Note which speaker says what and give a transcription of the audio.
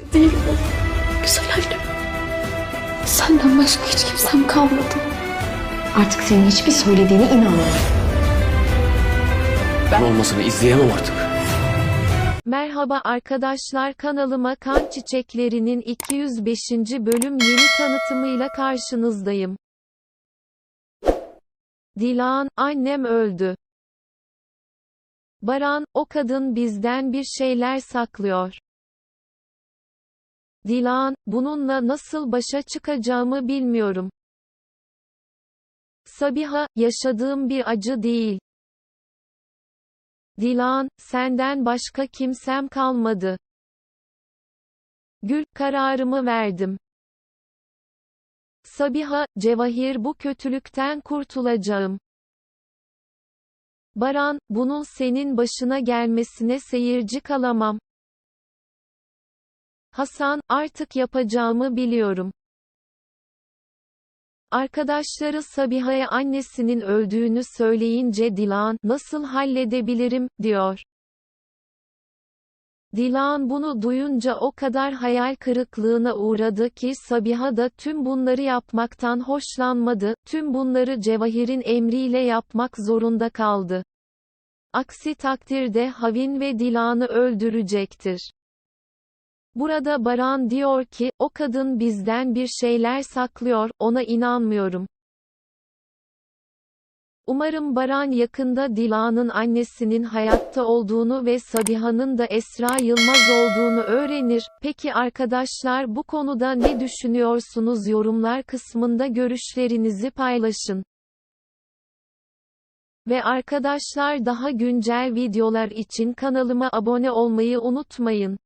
Speaker 1: acı değil bu. Güzel annem. Senden başka hiç kimsem kalmadı.
Speaker 2: Artık senin hiçbir söylediğine inanmıyorum.
Speaker 3: Ben olmasını izleyemem artık.
Speaker 4: Merhaba arkadaşlar kanalıma Kan Çiçekleri'nin 205. bölüm yeni tanıtımıyla karşınızdayım. Dilan, annem öldü. Baran, o kadın bizden bir şeyler saklıyor. Dilan, bununla nasıl başa çıkacağımı bilmiyorum. Sabiha, yaşadığım bir acı değil. Dilan, senden başka kimsem kalmadı. Gül, kararımı verdim. Sabiha, Cevahir bu kötülükten kurtulacağım. Baran, bunun senin başına gelmesine seyirci kalamam. Hasan, artık yapacağımı biliyorum. Arkadaşları Sabiha'ya annesinin öldüğünü söyleyince Dilan, nasıl halledebilirim, diyor. Dilan bunu duyunca o kadar hayal kırıklığına uğradı ki Sabiha da tüm bunları yapmaktan hoşlanmadı, tüm bunları Cevahir'in emriyle yapmak zorunda kaldı. Aksi takdirde Havin ve Dilan'ı öldürecektir. Burada Baran diyor ki, o kadın bizden bir şeyler saklıyor, ona inanmıyorum. Umarım Baran yakında Dila'nın annesinin hayatta olduğunu ve Sabiha'nın da Esra Yılmaz olduğunu öğrenir. Peki arkadaşlar bu konuda ne düşünüyorsunuz yorumlar kısmında görüşlerinizi paylaşın. Ve arkadaşlar daha güncel videolar için kanalıma abone olmayı unutmayın.